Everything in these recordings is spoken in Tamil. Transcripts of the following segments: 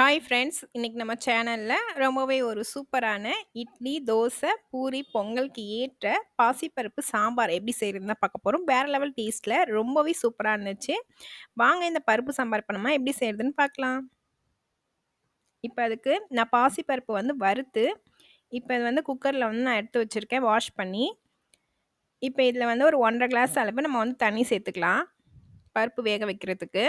ஹாய் ஃப்ரெண்ட்ஸ் இன்னைக்கு நம்ம சேனலில் ரொம்பவே ஒரு சூப்பரான இட்லி, தோசை, பூரி, பொங்கலுக்கு ஏற்ற பாசிப்பருப்பு சாம்பார் எப்படி செய்றதுன்னு தான் பார்க்க போகிறோம் வேற லெவல் டேஸ்ட்டில் ரொம்பவே சூப்பராக இருந்துச்சு. வாங்க இந்த பருப்பு சாம்பார் பண்ணமா எப்படி செய்கிறதுன்னு பார்க்கலாம். இப்போ அதுக்கு நான் பாசிப்பருப்பு வந்து வறுத்து, இப்போ இது வந்து குக்கரில் வந்து நான் எடுத்து வச்சுருக்கேன் வாஷ் பண்ணி. இப்போ இதில் வந்து ஒரு 1 1/2 கிளாஸ் அளவு நம்ம வந்து தண்ணி சேர்த்துக்கலாம். பருப்பு வேக வைக்கிறதுக்கு.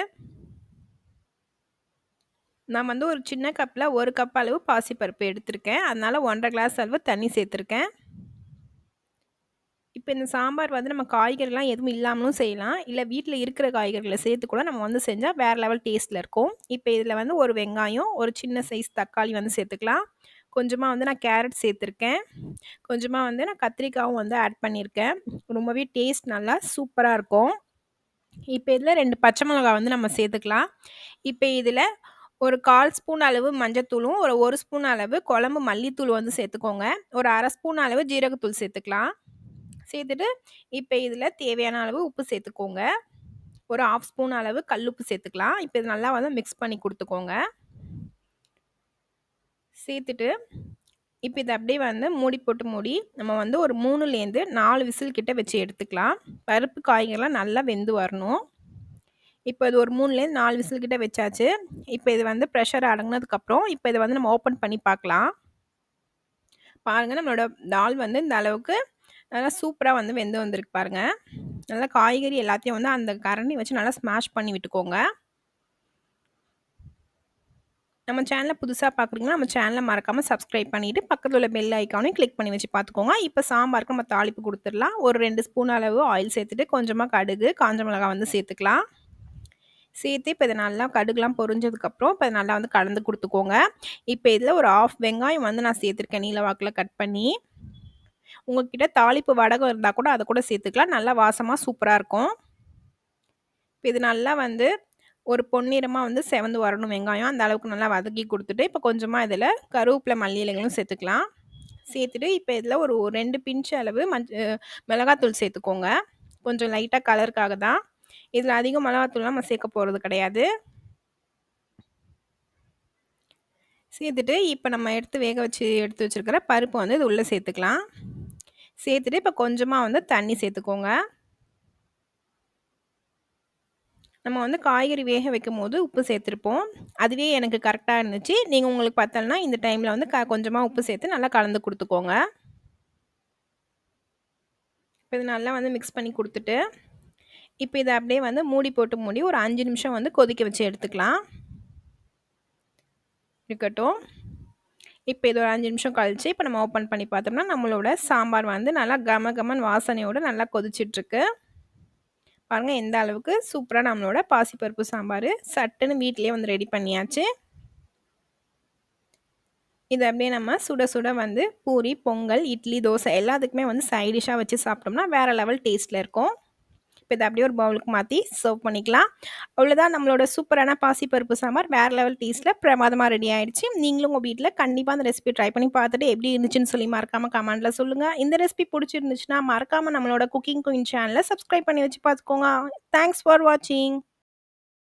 நான் வந்து ஒரு சின்ன கப்பில் ஒரு கப் அளவு பாசிப்பருப்பு எடுத்திருக்கேன். அதனால் ஒன்றரை கிளாஸ் அளவு தண்ணி சேர்த்துருக்கேன். இப்போ இந்த சாம்பார் வந்து நம்ம காய்கறிலாம் எதுவும் இல்லாமலும் செய்யலாம். இல்லை வீட்டில் இருக்கிற காய்கறிகளை சேர்த்து கூட நம்ம வந்து செஞ்சால் வேறு லெவல் டேஸ்ட்டில் இருக்கும். இப்போ இதில் வந்து ஒரு வெங்காயம், ஒரு சின்ன சைஸ் தக்காளி வந்து சேர்த்துக்கலாம். கொஞ்சமாக வந்து நான் கேரட் சேர்த்துருக்கேன். கொஞ்சமாக வந்து நான் கத்திரிக்காவும் வந்து ஆட் பண்ணியிருக்கேன். ரொம்பவே டேஸ்ட் நல்லா சூப்பராக இருக்கும். இப்போ இதில் ரெண்டு பச்சை மிளகாய் வந்து நம்ம சேர்த்துக்கலாம். இப்போ இதில் ஒரு 1/4 ஸ்பூன் அளவு மஞ்சத்தூளும், ஒரு 1 ஸ்பூன் அளவு குழம்பு மல்லித்தூள் வந்து சேர்த்துக்கோங்க. ஒரு 1/2 ஸ்பூன் அளவு ஜீரகத்தூள் சேர்த்துக்கலாம். சேர்த்துட்டு இப்ப இதில் தேவையான அளவு உப்பு சேர்த்துக்கோங்க. ஒரு 1/2 ஸ்பூன் அளவு கல்லுப்பு சேர்த்துக்கலாம். இப்ப இது நல்லா வந்து மிக்ஸ் பண்ணி குடுத்துக்கோங்க. சேர்த்துட்டு, இப்ப இத அப்படியே வந்து மூடி போட்டு மூடி, நம்ம வந்து ஒரு 3லேருந்து 4 விசில் கிட்ட வச்சு எடுத்துக்கலாம். பருப்பு, காய்கறிலாம் நல்லா வெந்து வரணும். இப்போ இது ஒரு 3லேருந்து 4 விசில் கிட்ட வச்சாச்சு. இப்போ இது வந்து ப்ரெஷர் அடங்குனதுக்கப்புறம், இப்போ இதை வந்து நம்ம ஓப்பன் பண்ணி பார்க்கலாம். பாருங்கள் நம்மளோட தால் வந்து இந்த அளவுக்கு நல்லா சூப்பராக வந்து வெந்து வந்திருக்கு பாருங்கள் நல்லா காய்கறி எல்லாத்தையும் வந்து அந்த கரண்டி வச்சு நல்லா ஸ்மாஷ் பண்ணி விட்டுக்கோங்க. நம்ம சேனலை புதுசாக பார்க்குறீங்கன்னா, நம்ம சேனலை மறக்காமல் சப்ஸ்கிரைப் பண்ணிட்டு, பக்கத்தில் உள்ள பெல் ஐக்கானையும் கிளிக் பண்ணி வச்சு பார்த்துக்கோங்க. இப்போ சாம்பாருக்கு நம்ம தாளிப்பு கொடுத்துடலாம் ஒரு ரெண்டு ஸ்பூன் அளவு ஆயில் சேர்த்துட்டு, கொஞ்சமாக கடுகு, காஞ்ச மிளகா வந்து சேர்த்துக்கலாம். சேர்த்து இப்போ இதை நல்லா கடுகுலாம் பொரிஞ்சதுக்கப்புறம், இப்போ நல்லா வந்து கலந்து கொடுத்துக்கோங்க இப்போ இதில் ஒரு 1/2 வெங்காயம் வந்து நான் சேர்த்துருக்கேன் நீல வாக்கில் கட் பண்ணி. உங்ககிட்ட தாளிப்பு வடகம் இருந்தால் கூட அதை கூட சேர்த்துக்கலாம். நல்லா வாசமாக சூப்பராக இருக்கும். இப்போ இது நல்லா வந்து ஒரு பொன்னிறமாக வந்து செவந்து வரணும் வெங்காயம். அந்த அளவுக்கு நல்லா வதக்கி கொடுத்துட்டு இப்போ கொஞ்சமாக இதில் கருவேப்பிலை மல்லி இலைகளும் சேர்த்துக்கலாம். சேர்த்துட்டு இப்போ இதில் ஒரு ரெண்டு பிஞ்சு அளவு மஞ்ச மிளகாத்தூள் சேர்த்துக்கோங்க. கொஞ்சம் லைட்டாக கலருக்காக தான். இதில் அதிகம் மிளகாத்தூள் நம்ம சேர்க்க போகிறது கிடையாது. சேர்த்துட்டு, இப்போ நம்ம எடுத்து வேக வச்சு எடுத்து வச்சிருக்கிற பருப்பு வந்து இது உள்ளே சேர்த்துக்கலாம். சேர்த்துட்டு இப்போ கொஞ்சமாக வந்து தண்ணி சேர்த்துக்கோங்க. நம்ம வந்து காய்கறி வேக வைக்கும்போது உப்பு சேர்த்துருப்போம். அதுவே எனக்கு கரெக்டாக இருந்துச்சு. நீங்கள் உங்களுக்கு பத்தலனா இந்த டைமில் வந்து க கொஞ்சமாக உப்பு சேர்த்து நல்லா கலந்து கொடுத்துக்கோங்க இப்போ இது நல்லா வந்து மிக்ஸ் பண்ணி கொடுத்துட்டு இப்போ இதை அப்படியே வந்து மூடி போட்டு மூடி ஒரு அஞ்சு நிமிஷம் வந்து கொதிக்க வச்சு எடுத்துக்கலாம். இருக்கட்டும். இப்போ இது ஒரு அஞ்சு நிமிஷம் கழித்து இப்போ நம்ம ஓப்பன் பண்ணி பார்த்தோம்னா, நம்மளோட சாம்பார் வந்து நல்லா கம கமன் வாசனையோடு நல்லா கொதிச்சிட்ருக்கு. பாருங்கள் எந்த அளவுக்கு சூப்பராக நம்மளோட பாசிப்பருப்பு சாம்பார் சட்டுன்னு வீட்டிலே வந்து ரெடி பண்ணியாச்சு. இதை அப்படியே நம்ம சுட சுட வந்து பூரி, பொங்கல், இட்லி, தோசை எல்லாத்துக்குமே வந்து சைடிஷாக வச்சு சாப்பிட்டோம்னா, வேற லெவல் டேஸ்ட்டில் இருக்கும். இப்போ இதை அப்படியே ஒரு பவுலுக்கு மாற்றி சர்வ் பண்ணிக்கலாம். அவ்வளோதான் நம்மளோட சூப்பரான பாசிப்பருப்பு சாம்பார் வேறு லெவல் டீஸில் பிரமாதமாக ரெடி ஆயிடுச்சு. நீங்களும் உங்கள் வீட்டில் கண்டிப்பாக அந்த ரெசிபி ட்ரை பண்ணி பார்த்துட்டு எப்படி இருந்துச்சுன்னு சொல்லி மறக்காமல் கமெண்ட்ல சொல்லுங்கள் இந்த ரெசிபி பிடிச்சிருந்துச்சுன்னா மறக்காமல் நம்மளோட குக்கிங் குயின் சேனல சப்ஸ்கிரைப் பண்ணி வச்சு பார்த்துக்கோங்க. தேங்க்ஸ் ஃபார் வாட்சிங்.